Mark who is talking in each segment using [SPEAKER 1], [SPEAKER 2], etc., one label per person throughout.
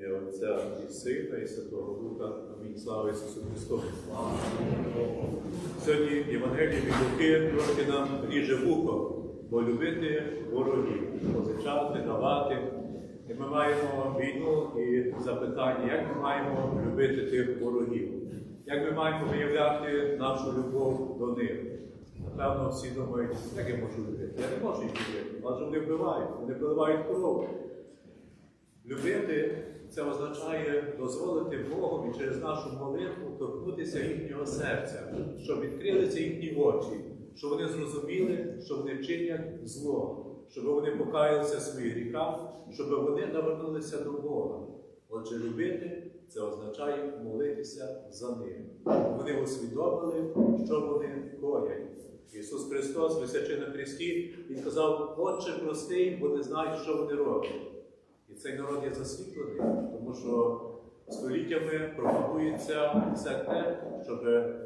[SPEAKER 1] ім'я Отця і Сина, і Святого Духа. Амінь. Слава Ісусу Христу. Сьогодні Євангеліє від Луки трошки нам ріже вухо, бо любити ворогів, позичати, давати. І ми маємо війну і запитання, як ми маємо любити тих ворогів, як ми маємо виявляти нашу любов до них. Напевно, всі думають, як я можу любити? Я не можу їх любити, адже вони вбивають, вони вбивають кров. Любити це означає дозволити Богові через нашу молитву торкнутися їхнього серця, щоб відкрилися їхні очі, щоб вони зрозуміли, що вони чинять зло, щоб вони покаялися своїх гріхах, щоб вони навернулися до Бога. Отже, любити це означає молитися за них. Вони усвідомили, що вони коять. Ісус Христос, висячи на хресті, Він казав, Отче простий, бо не знають, що вони роблять. Цей народ є засвітлений, тому що століттями пропагується все те, щоб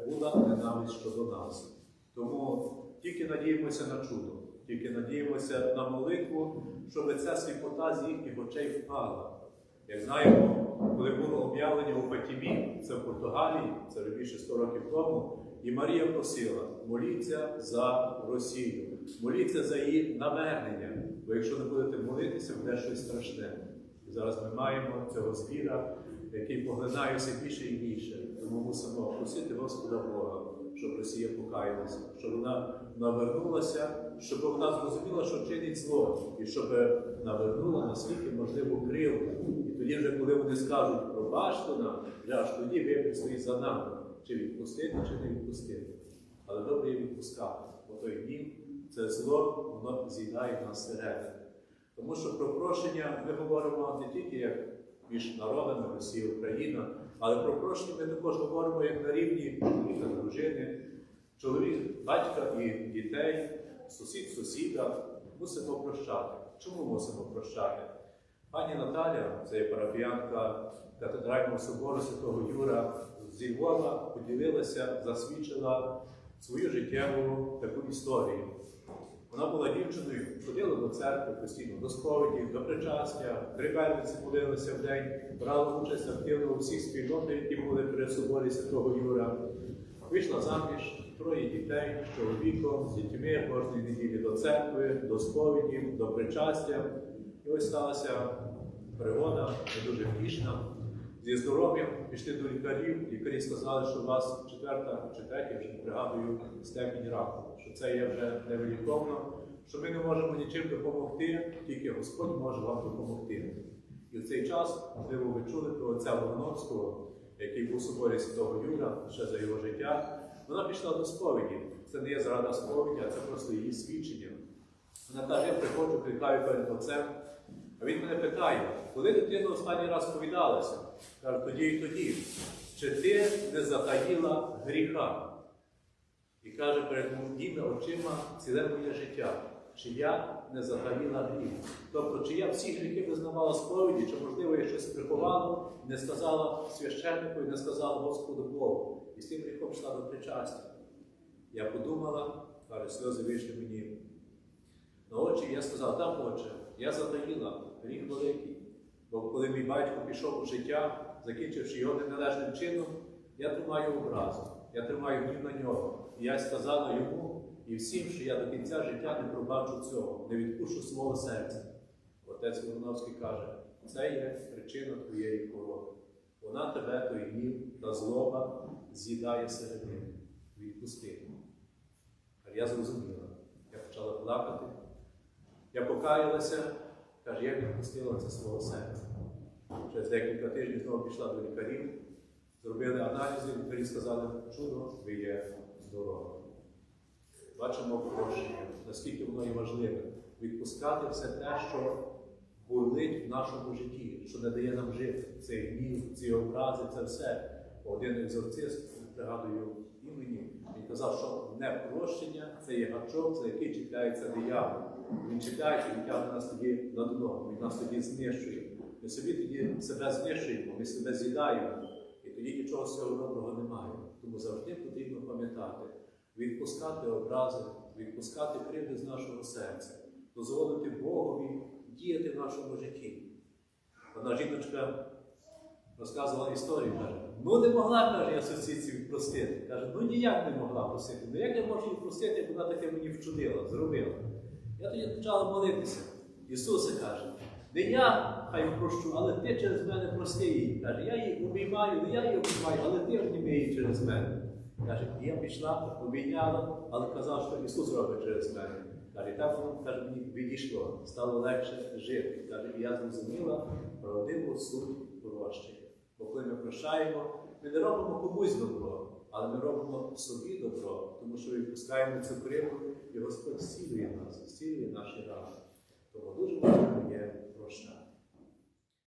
[SPEAKER 1] була ненависть щодо нас. Тому тільки надіємося на чудо, тільки надіємося на молитву, щоб ця сліпота з їхніх очей впала. Як знаємо, коли було об'явлення у Фатімі, це в Португалії, це більше 100 років тому, і Марія просила, моліться за Росію, моліться за її навернення, якщо не будете молитися, буде щось страшне. І зараз ми маємо цього звіра, який поглинає все більше і більше. Тому мусимо просити Господа Бога, щоб Росія покаялася, щоб вона навернулася, щоб вона зрозуміла, що чинить зло, і щоб навернула наскільки можливо кривду. І тоді, вже, коли вони скажуть, пробачте нам, аж тоді ви стоїть за нами, чи відпустити, чи не відпустити. Але добре є відпускати, бо той гнів це зло, воно з'їдає нас всередину. Тому що про прощення ми говоримо не тільки як між народами Росія, Україна, але про прощення ми також говоримо як на рівні чоловіка, дружини, чоловік, батька і дітей, сусід, сусіда. Мусимо прощати. Чому мусимо прощати? Пані Наталя, це парафіянка катедрального собору Святого Юра зі Львова, поділилася, засвідчила свою життєву таку історію. Вона була дівчиною, ходила до церкви постійно, до сповіді, до причастя, три верниці молилися в день, брала участь активно у всіх спільнотах, які були при соборі Святого Юра. Вийшла заміж, троє дітей з чоловіком, з дітьми кожної неділі до церкви, до сповіді, до причастя. І ось сталася пригода, не дуже втішна. Зі здоров'ям пішли до лікарів. Лікарі сказали, що у вас четверта чи третя, вже не пригадую, степінь раку, що це є вже невиліковно, що ми не можемо нічим допомогти, тільки Господь може вам допомогти. І в цей час, можливо, ви чули про отця Логановського, який був у соборі Святого Юра ще за його життя. Вона пішла до сповіді. Це не є зрада сповіді, а це просто її свідчення. Вона каже, я приходжу, кликаю перед отцем. Він мене питає, коли дитина останній раз повідалася? Каже, тоді і тоді. Чи ти не затаїла гріха? І каже, перед моїми очима ціле моє життя. Чи я не затаїла гріх? Тобто, чи я всі гріхи визнавала сповіді, чи, можливо, я щось приховала, не сказала священнику і не сказала Господу Богу. І з тим гріхом йшла до причастя. Я подумала, каже, сльози вийшли мені на очі, я сказав, так, отче, я затаїла гріх великий. Бо коли мій батько пішов у життя, закінчивши його неналежним чином, я тримаю образу, я тримаю гнів на нього. І я сказала йому і всім, що я до кінця життя не пробачу цього, не відпушу свого серця. Отець Вороновський каже, це є причина твоєї хвороби. Вона тебе, той гнів та злоба з'їдає середини. Відпусти. А Я зрозуміла. Я почала плакати. Я покаялася, каже, я відпустила це свого серця. Через декілька тижнів знову пішла до лікарів, зробили аналізи, лікарі сказали, чудо, ви є здорові. Бачимо прощення, наскільки воно є важливе. Відпускати все те, що болить в нашому житті, що не дає нам жити. Цей гнів, ці образи, це все. Один екзорцист, пригадую імені, він казав, що непрощення це є гачок, за який чіпляється диявол. Він чіпляється, він тягне нас тоді на дно, він нас тоді знищує. Ми собі тоді себе знищуємо, ми себе з'їдаємо, і тоді нічого з цього доброго немає. Тому завжди потрібно пам'ятати, відпускати образи, відпускати кривди з нашого серця, дозволити Богові діяти в нашому житті. Одна жіночка розказувала історію, каже, ну не могла, каже, я сусідців простити. Каже, ну ніяк не могла простити. Ну як я можу її простити, як вона таке мені вчудила, зробила. Я тоді почала молитися. Ісусе каже, не я хай прощу, але ти через мене прости її. Каже, я її обіймаю, не я її обіймаю, але ти обійми її через мене. Каже, я пішла, обійняла, але казав, що Ісус робить через мене. Каже, так воно каже, мені відійшло, стало легше жити. Каже, я зрозуміла правдиву суть прощення. Бо коли ми прощаємо, ми не робимо комусь добро, але ми робимо собі добро, тому що відпускаємо цю криву, і Господь зцілює нас, зцілює наші рани. Тому дуже важливо є прощати.